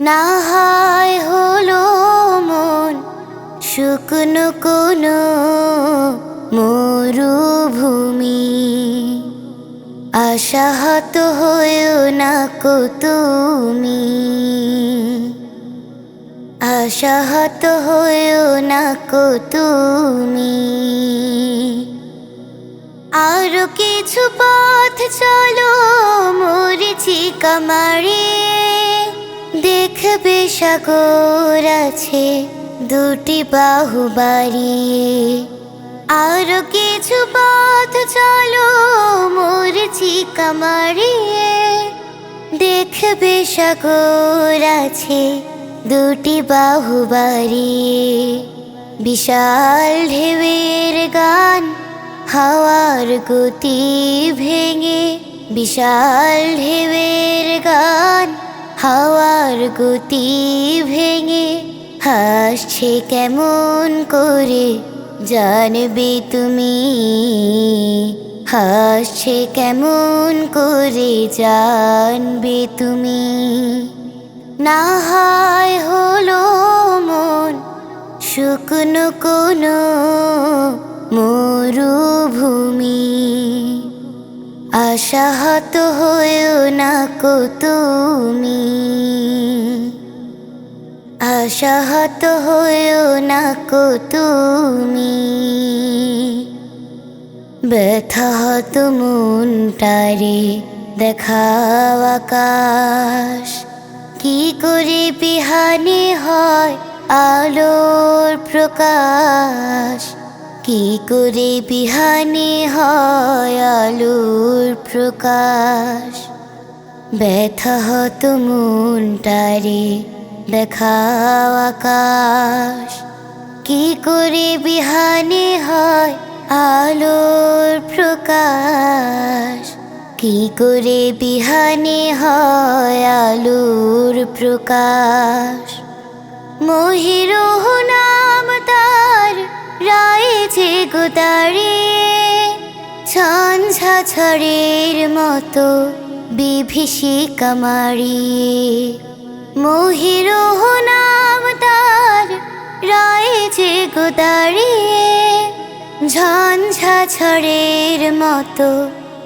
না হয় হলো মন, শুকনো কোনো মরুভূমি। আশাহত হয়েও না কো তুমি। আশাহত হয়েও না কো তুমি। আরও কিছু পথ চলো, মরিচি কামারে। দেখবে সাগর আছে দুটি বাহু বাড়িয়ে। আরও কিছু পথ চলো মরিচি কামারে দেখবে সাগর আছে দুটি বাহু বাড়িয়ে। বিশাল ঢেউয়ের গান হাওয়ার গতি ভেঙে। বিশাল ঢেউয়ের গান হাওয়ার গতি ভেঙে হাসছে কেমন করে জানবে তুমি? হাসছে কেমন করে জানবে তুমি? না হয় আশাহত হয়েও না কো তুমি আশাহত হয়েও না কো তুমি। ব্যথা হত মনটারে দেখাও আকাশ। কি করে বিহানে হয় আলোর প্রকাশ। কি করে বিহানে হয় আলোর প্রকাশ। ব্যথা হত মনটারে, দেখাও আকাশ। কি করে বিহানে হয় আলোর প্রকাশ? কি করে বিহানে হয় আলোর প্রকাশ? মহিরোহ নাম তার, রায় যে গোদারে ঝঞ্ঝা ছড়ের মতো বিভীষিকা মারিয়ে মহিরোহ নাম তার রায় যে ঝঞ্ঝা ছড়ের মতো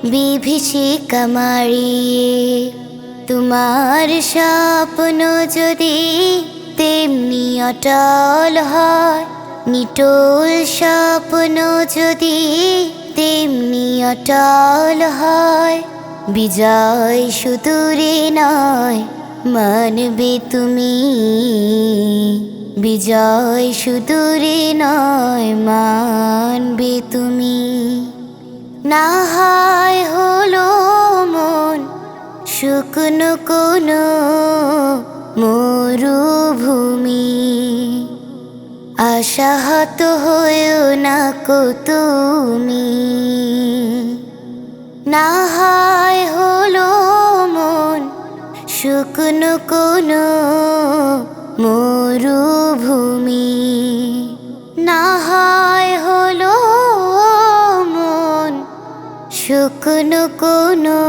বিভীষিকা মারিয়ে। তোমার স্বপ্ন যদি তেমনি অটল হয় নিটোল স্বপ্ন যদি তেমনি অটল হয়, বিজয় সুদূরে নয়, মানবে তুমি। বিজয় সুদূরে নয়, মানবে তুমি। না হয় হলো মন, শুকনো কোনো মরুভূমি। আশাহত হয়েও না কো তুমি। না হয় হলো মন শুকনো কোনো মরুভূমি। না হয় হলো মন শুকনো কোনো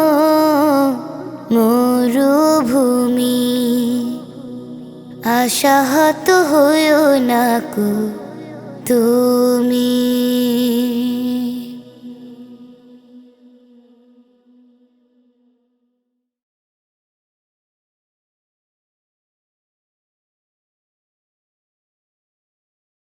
আশাহত হয়েও না কো তুমি।